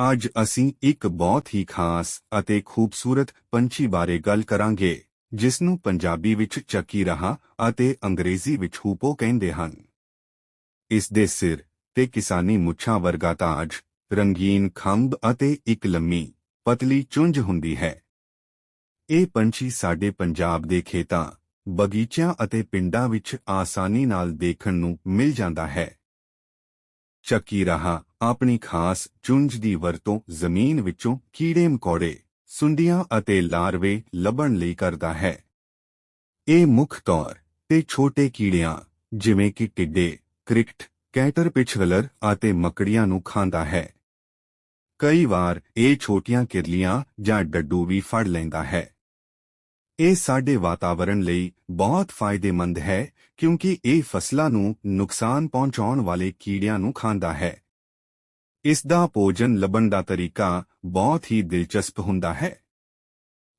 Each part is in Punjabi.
ਅੱਜ ਅਸੀਂ ਇੱਕ ਬਹੁਤ ਹੀ ਖਾਸ ਅਤੇ ਖੂਬਸੂਰਤ ਪੰਛੀ ਬਾਰੇ ਗੱਲ ਕਰਾਂਗੇ ਜਿਸ ਨੂੰ ਪੰਜਾਬੀ ਵਿੱਚ ਚੱਕੀ ਰਹਾ ਅਤੇ ਅੰਗਰੇਜ਼ੀ ਵਿੱਚ ਹੂਪੋ ਕਹਿੰਦੇ ਹਨ। ਇਸ ਦੇ ਸਿਰ ਤੇ ਕਿਸਾਨੀ ਮੁੱਛਾਂ ਵਰਗਾ ਤਾਜ, ਰੰਗੀਨ ਖੰਭ ਅਤੇ ਇੱਕ ਲੰਮੀ, ਪਤਲੀ ਚੁੰਝ ਹੁੰਦੀ ਹੈ। ਇਹ ਪੰਛੀ ਸਾਡੇ ਪੰਜਾਬ ਦੇ ਖੇਤਾਂ, ਬਗੀਚਿਆਂ ਅਤੇ ਪਿੰਡਾਂ ਵਿੱਚ ਆਸਾਨੀ ਨਾਲ ਦੇਖਣ ਨੂੰ ਮਿਲ ਜਾਂਦਾ ਹੈ। ਚੱਕੀ ਰਹਾ ਆਪਣੀ ਖਾਸ ਚੁੰਝ ਦੀ ਵਰਤੋਂ ਜ਼ਮੀਨ ਵਿੱਚੋਂ ਕੀੜੇ ਮਕੌੜੇ, ਸੁੰਡੀਆਂ ਅਤੇ ਲਾਰਵੇ ਲੱਭਣ ਲਈ ਕਰਦਾ ਹੈ। ਇਹ ਮੁੱਖ ਤੌਰ ਤੇ ਛੋਟੇ ਕੀੜਿਆਂ, ਜਿਵੇਂ ਕਿ ਟਿੱਡੇ, ਕ੍ਰਿਕਟ ਕੈਟਰਪਿਲਰ ਅਤੇ ਮੱਕੜੀਆਂ ਨੂੰ ਖਾਂਦਾ ਹੈ। ਕਈ ਵਾਰ ਇਹ ਛੋਟੀਆਂ ਕਿਰਲੀਆਂ ਜਾਂ ਡੱਡੂ ਵੀ ਫੜ ਲੈਂਦਾ ਹੈ। ਇਹ ਸਾਡੇ ਵਾਤਾਵਰਣ ਲਈ ਬਹੁਤ ਫਾਇਦੇਮੰਦ ਹੈ ਕਿਉਂਕਿ ਇਹ ਫਸਲਾਂ ਨੂੰ ਨੁਕਸਾਨ ਪਹੁੰਚਾਉਣ ਵਾਲੇ ਕੀੜਿਆਂ ਨੂੰ ਖਾਂਦਾ ਹੈ। ਇਸ ਦਾ ਭੋਜਨ ਲੱਭਣ ਦਾ ਤਰੀਕਾ ਬਹੁਤ ਹੀ ਦਿਲਚਸਪ ਹੁੰਦਾ ਹੈ।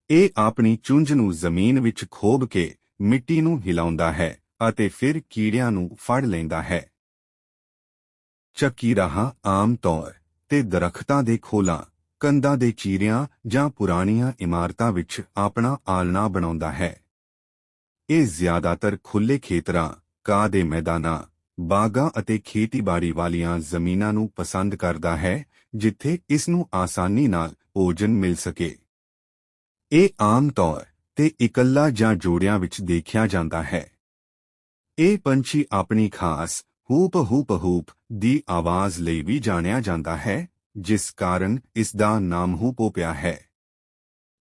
ਇਹ ਆਪਣੀ ਚੁੰਝ ਨੂੰ ਜ਼ਮੀਨ ਵਿੱਚ ਖੋਬ ਕੇ ਮਿੱਟੀ ਨੂੰ ਹਿਲਾਉਂਦਾ ਹੈ ਅਤੇ ਫਿਰ ਕੀੜਿਆਂ ਨੂੰ ਫੜ ਲੈਂਦਾ ਹੈ। ਚੱਕੀ ਰਹਾ ਆਮ ਤੌਰ ਤੇ ਦਰਖਤਾਂ ਦੇ ਖੋਲਾਂ, ਕੰਧਾਂ ਦੇ ਚੀਰਿਆਂ ਜਾਂ ਪੁਰਾਣੀਆਂ ਇਮਾਰਤਾਂ ਵਿੱਚ ਆਪਣਾ ਆਲਣਾ ਬਣਾਉਂਦਾ ਹੈ। ਇਹ ਜ਼ਿਆਦਾਤਰ ਖੁੱਲੇ ਖੇਤਰਾਂ ਘਾਹ ਦੇ ਮੈਦਾਨਾਂ ਬਾਗਾਂ ਅਤੇ ਖੇਤੀਬਾੜੀ ਵਾਲੀਆਂ ਜ਼ਮੀਨਾਂ ਨੂੰ ਪਸੰਦ ਕਰਦਾ ਹੈ, ਜਿੱਥੇ ਇਸ ਨੂੰ ਆਸਾਨੀ ਨਾਲ ਭੋਜਨ ਮਿਲ ਸਕੇ। ਇਹ ਆਮ ਤੌਰ ਤੇ ਇਕੱਲਾ ਜਾਂ ਜੋੜਿਆਂ ਵਿੱਚ ਦੇਖਿਆ ਜਾਂਦਾ ਹੈ। ਇਹ ਪੰਛੀ ਆਪਣੀ ਖਾਸ ਹੂਪ ਹੂਪ ਹੂਪ ਦੀ ਆਵਾਜ਼ ਲਈ ਵੀ ਜਾਣਿਆ ਜਾਂਦਾ ਹੈ, ਜਿਸ ਕਾਰਨ ਇਸ ਦਾ ਨਾਮ ਹੂਪੋ ਪਿਆ ਹੈ।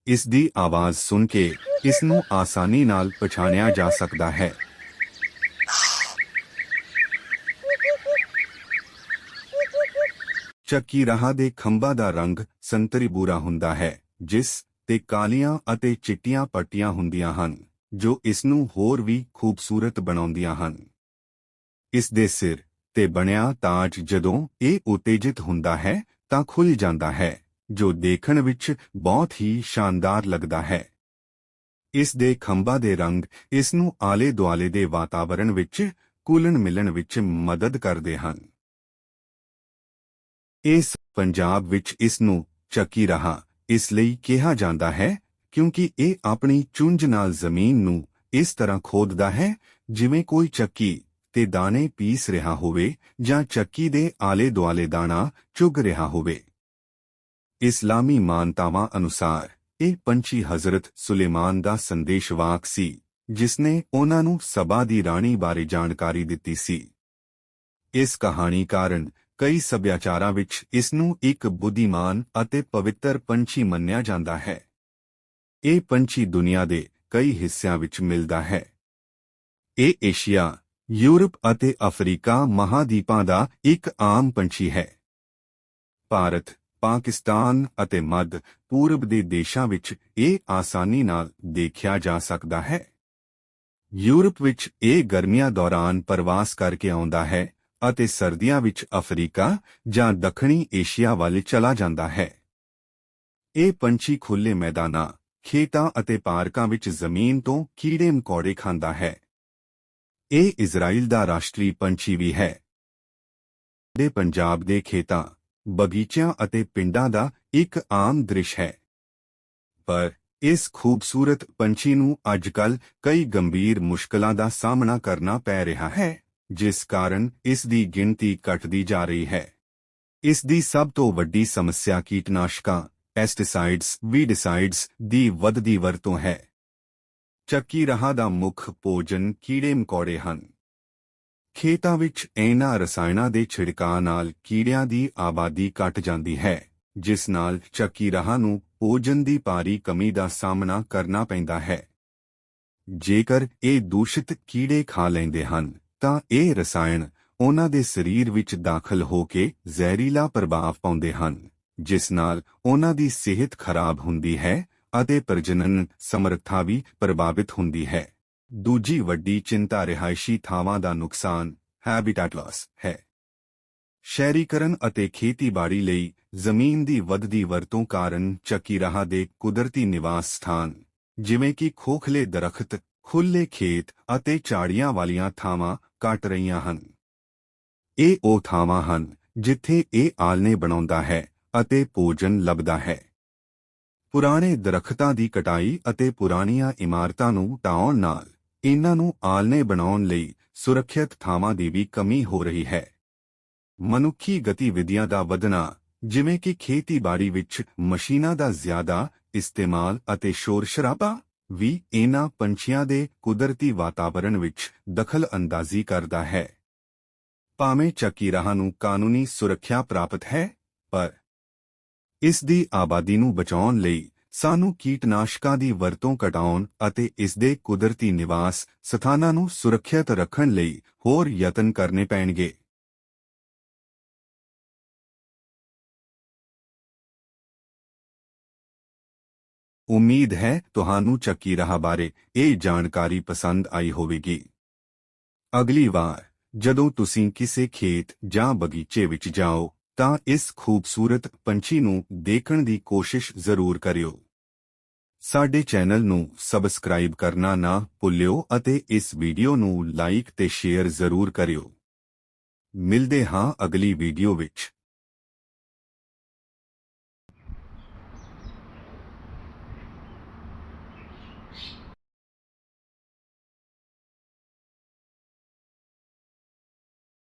ਇਸ ਦੀ ਆਵਾਜ਼ ਸੁਣ ਕੇ ਇਸ ਨੂੰ ਆਸਾਨੀ ਨਾਲ ਪਛਾਣਿਆ ਜਾ ਸਕਦਾ ਹੈ। ਚੱਕੀ ਰਾਹ ਦੇ ਖੰਭਾਂ ਦਾ ਰੰਗ ਸੰਤਰੀ ਬੂਰਾ ਹੁੰਦਾ ਹੈ, ਜਿਸ ਤੇ ਕਾਲੀਆਂ ਅਤੇ ਚਿੱਟੀਆਂ ਪੱਟੀਆਂ ਹੁੰਦੀਆਂ ਹਨ, ਜੋ ਇਸ ਨੂੰ ਹੋਰ ਵੀ ਖੂਬਸੂਰਤ ਬਣਾਉਂਦੀਆਂ ਹਨ। ਇਸ ਦੇ ਸਿਰ ਤੇ ਬਣਿਆ ਤਾਜ ਜਦੋਂ ਇਹ ਉਤੇਜਿਤ ਹੁੰਦਾ ਹੈ, ਤਾਂ ਖੁੱਲ ਜਾਂਦਾ ਹੈ, ਜੋ ਦੇਖਣ ਵਿੱਚ ਬਹੁਤ ਹੀ ਸ਼ਾਨਦਾਰ ਲੱਗਦਾ ਹੈ। ਇਸ ਦੇ ਖੰਭਾਂ ਦੇ ਰੰਗ ਇਸ ਨੂੰ ਆਲੇ ਦੁਆਲੇ ਦੇ ਵਾਤਾਵਰਣ ਵਿੱਚ ਕੁਲਣ ਮਿਲਣ ਵਿੱਚ ਮਦਦ ਕਰਦੇ ਹਨ। ਇਸ ਪੰਜਾਬ ਵਿੱਚ ਇਸ ਨੂੰ ਚੱਕੀ ਰਹਾ, ਇਸ ਲਈ ਕਿਹਾ ਜਾਂਦਾ ਹੈ, ਕਿਉਂਕਿ ਇਹ ਆਪਣੀ ਚੁੰਝ ਨਾਲ ਜ਼ਮੀਨ ਨੂੰ ਇਸ ਤਰ੍ਹਾਂ ਖੋਦਦਾ ਹੈ, ਜਿਵੇਂ ਕੋਈ ਚੱਕੀ ਤੇ ਦਾਣੇ ਪੀਸ ਰਿਹਾ ਹੋਵੇ ਜਾਂ ਚੱਕੀ ਦੇ ਆਲੇ ਦੁਆਲੇ ਦਾਣਾ ਚੁਗ ਰਿਹਾ ਹੋਵੇ। ਇਸਲਾਮੀ ਮਾਨਤਾਵਾਂ ਅਨੁਸਾਰ, ਇਹ ਪੰਛੀ ਹਜ਼ਰਤ ਸੁਲੇਮਾਨ ਦਾ ਸੰਦੇਸ਼ਵਾਕ ਸੀ, ਜਿਸਨੇ ਉਹਨਾਂ ਨੂੰ ਸਬਾ ਦੀ ਰਾਣੀ ਬਾਰੇ ਜਾਣਕਾਰੀ ਦਿੱਤੀ ਸੀ। ਇਸ ਕਹਾਣੀ ਕਾਰਨ ਕਈ ਸੱਭਿਆਚਾਰਾਂ ਵਿੱਚ ਇਸ ਨੂੰ ਇੱਕ ਬੁੱਧੀਮਾਨ ਅਤੇ ਪਵਿੱਤਰ ਪੰਛੀ ਮੰਨਿਆ ਜਾਂਦਾ ਹੈ। ਇਹ ਪੰਛੀ ਦੁਨੀਆ ਦੇ ਕਈ ਹਿੱਸਿਆਂ ਵਿੱਚ ਮਿਲਦਾ ਹੈ। ਇਹ ਏਸ਼ੀਆ, ਯੂਰਪ ਅਤੇ ਅਫਰੀਕਾ ਮਹਾਦੀਪਾਂ ਦਾ ਇੱਕ ਆਮ ਪੰਛੀ ਹੈ। ਭਾਰਤ, ਪਾਕਿਸਤਾਨ ਅਤੇ ਮੱਧ ਪੂਰਬ ਦੇ ਦੇਸ਼ਾਂ ਵਿੱਚ ਇਹ ਆਸਾਨੀ ਨਾਲ ਦੇਖਿਆ ਜਾ ਸਕਦਾ ਹੈ। ਯੂਰਪ ਵਿੱਚ ਇਹ ਗਰਮੀਆਂ ਦੌਰਾਨ ਪ੍ਰਵਾਸ ਕਰਕੇ ਆਉਂਦਾ ਹੈ। ਅਤੇ ਸਰਦੀਆਂ ਵਿੱਚ ਅਫਰੀਕਾ ਜਾਂ ਦੱਖਣੀ ਏਸ਼ੀਆ ਵੱਲ ਚਲਾ ਜਾਂਦਾ ਹੈ। ਇਹ ਪੰਛੀ ਖੁੱਲੇ ਮੈਦਾਨਾਂ, ਖੇਤਾਂ ਅਤੇ ਪਾਰਕਾਂ ਵਿੱਚ ਜ਼ਮੀਨ ਤੋਂ ਕੀੜੇ ਮਕੌੜੇ ਖਾਂਦਾ ਹੈ। ਇਹ ਇਜ਼ਰਾਈਲ ਦਾ ਰਾਸ਼ਟਰੀ ਪੰਛੀ ਵੀ ਹੈ। ਦੇ ਪੰਜਾਬ ਦੇ ਖੇਤਾਂ, ਬਗੀਚਿਆਂ ਅਤੇ ਪਿੰਡਾਂ ਦਾ ਇੱਕ ਆਮ ਦ੍ਰਿਸ਼ ਹੈ। ਪਰ ਇਸ ਖੂਬਸੂਰਤ ਪੰਛੀ ਨੂੰ ਅੱਜਕੱਲ ਕਈ ਗੰਭੀਰ ਮੁਸ਼ਕਲਾਂ ਦਾ ਸਾਹਮਣਾ ਕਰਨਾ ਪੈ ਰਿਹਾ ਹੈ। ਜਿਸ ਕਾਰਨ ਇਸ ਦੀ ਗਿਣਤੀ ਘਟਦੀ ਜਾ ਰਹੀ ਹੈ। ਇਸ ਦੀ ਸਭ ਤੋਂ ਵੱਡੀ ਸਮੱਸਿਆ ਕੀਟਨਾਸ਼ਕਾਂ ਪੈਸਟੀਸਾਈਡਸ ਵੀਡਿਸਾਈਡਸ ਦੀ ਵੱਧਦੀ ਵਰਤੋਂ ਹੈ। ਚੱਕੀ ਰਹਾ ਦਾ ਮੁੱਖ ਭੋਜਨ ਕੀੜੇ ਮਕੌੜੇ ਹਨ। ਖੇਤਾਂ ਵਿੱਚ ਇਹਨਾਂ ਰਸਾਇਣਾਂ ਦੇ ਛਿੜਕਾਅ ਨਾਲ ਕੀੜਿਆਂ ਦੀ ਆਬਾਦੀ ਘਟ ਜਾਂਦੀ ਹੈ, ਜਿਸ ਨਾਲ ਚੱਕੀ ਰਹਾ ਨੂੰ ਭੋਜਨ ਦੀ ਭਾਰੀ ਕਮੀ ਦਾ ਸਾਹਮਣਾ ਕਰਨਾ ਪੈਂਦਾ ਹੈ। ਜੇਕਰ ਇਹ ਦੂਸ਼ਿਤ ਕੀੜੇ ਖਾ ਲੈਂਦੇ ਹਨ ਤਾਂ ਇਹ ਰਸਾਇਣ ਉਹਨਾਂ ਦੇ ਸਰੀਰ ਵਿੱਚ ਦਾਖਲ ਹੋ ਕੇ ਜ਼ਹਿਰੀਲਾ ਪ੍ਰਭਾਵ ਪਾਉਂਦੇ ਹਨ, ਜਿਸ ਨਾਲ ਉਹਨਾਂ ਦੀ ਸਿਹਤ ਖਰਾਬ ਹੁੰਦੀ ਹੈ ਅਤੇ ਪ੍ਰਜਨਨ ਸਮਰੱਥਾ ਵੀ ਪ੍ਰਭਾਵਿਤ ਹੁੰਦੀ ਹੈ। ਦੂਜੀ ਵੱਡੀ ਚਿੰਤਾ ਰਿਹਾਇਸ਼ੀ ਥਾਵਾਂ ਦਾ ਨੁਕਸਾਨ ਹੈਬਿਟੈਟ ਲਾਸ ਹੈ। ਸ਼ਹਿਰੀਕਰਨ ਅਤੇ ਖੇਤੀਬਾੜੀ ਲਈ ਜ਼ਮੀਨ ਦੀ ਵੱਧਦੀ ਵਰਤੋਂ ਕਾਰਨ ਚੱਕੀ ਰਹਾ ਦੇ ਕੁਦਰਤੀ ਨਿਵਾਸ ਸਥਾਨ, ਜਿਵੇਂ ਕਿ ਖੋਖਲੇ ਦਰਖਤ ਖੁੱਲੇ ਖੇਤ ਅਤੇ ਝਾੜੀਆਂ ਵਾਲੀਆਂ ਥਾਵਾਂ ਘਟ ਰਹੀਆਂ ਹਨ। ਇਹ ਉਹ ਥਾਵਾਂ ਹਨ ਜਿੱਥੇ ਇਹ ਆਲਣੇ ਬਣਾਉਂਦਾ ਹੈ ਅਤੇ ਭੋਜਨ ਲੱਭਦਾ ਹੈ। ਪੁਰਾਣੇ ਦਰਖਤਾਂ ਦੀ ਕਟਾਈ ਅਤੇ ਪੁਰਾਣੀਆਂ ਇਮਾਰਤਾਂ ਨੂੰ ਢਾਉਣ ਨਾਲ ਇਹਨਾਂ ਨੂੰ ਆਲਣੇ ਬਣਾਉਣ ਲਈ ਸੁਰੱਖਿਅਤ ਥਾਵਾਂ ਦੀ ਵੀ ਕਮੀ ਹੋ ਰਹੀ ਹੈ। ਮਨੁੱਖੀ ਗਤੀਵਿਧੀਆਂ ਦਾ ਵਧਣਾ, ਜਿਵੇਂ ਕਿ ਖੇਤੀਬਾੜੀ ਵਿੱਚ ਮਸ਼ੀਨਾਂ ਦਾ ਜ਼ਿਆਦਾ ਇਸਤੇਮਾਲ ਅਤੇ ਸ਼ੋਰ-ਸ਼ਰਾਬਾ ਵੀ ਇਹਨਾਂ ਪੰਛੀਆਂ ਦੇ ਕੁਦਰਤੀ ਵਾਤਾਵਰਣ ਵਿੱਚ ਦਖਲ ਅੰਦਾਜ਼ੀ ਕਰਦਾ ਹੈ। ਭਾਵੇਂ ਚੱਕੀ ਰਾਹਾਂ ਨੂੰ ਕਾਨੂੰਨੀ ਸੁਰੱਖਿਆ ਪ੍ਰਾਪਤ ਹੈ, ਪਰ ਇਸ ਦੀ ਆਬਾਦੀ ਨੂੰ ਬਚਾਉਣ ਲਈ ਸਾਨੂੰ ਕੀਟਨਾਸ਼ਕਾਂ ਦੀ ਵਰਤੋਂ ਘਟਾਉਣ ਅਤੇ ਇਸ ਦੇ ਕੁਦਰਤੀ ਨਿਵਾਸ ਸਥਾਨਾਂ ਨੂੰ ਸੁਰੱਖਿਅਤ ਰੱਖਣ ਲਈ ਹੋਰ ਯਤਨ ਕਰਨੇ ਪੈਣਗੇ। ਉਮੀਦ ਹੈ ਤੁਹਾਨੂੰ ਚੱਕੀ ਰਾਹ ਬਾਰੇ ਇਹ ਜਾਣਕਾਰੀ ਪਸੰਦ ਆਈ ਹੋਵੇਗੀ। ਅਗਲੀ ਵਾਰ, ਜਦੋਂ ਤੁਸੀਂ ਕਿਸੇ ਖੇਤ ਜਾਂ ਬਗੀਚੇ ਵਿੱਚ ਜਾਓ, ਤਾਂ ਇਸ ਖੂਬਸੂਰਤ ਪੰਛੀ ਨੂੰ ਦੇਖਣ ਦੀ ਕੋਸ਼ਿਸ਼ ਜ਼ਰੂਰ ਕਰਿਓ। ਸਾਡੇ ਚੈਨਲ ਨੂੰ ਸਬਸਕ੍ਰਾਈਬ ਕਰਨਾ ਨਾ ਭੁੱਲਿਓ ਅਤੇ ਇਸ ਵੀਡੀਓ ਨੂੰ ਲਾਈਕ ਤੇ ਸ਼ੇਅਰ ਜ਼ਰੂਰ ਕਰਿਓ। ਮਿਲਦੇ ਹਾਂ ਅਗਲੀ ਵੀਡੀਓ ਵਿੱਚ।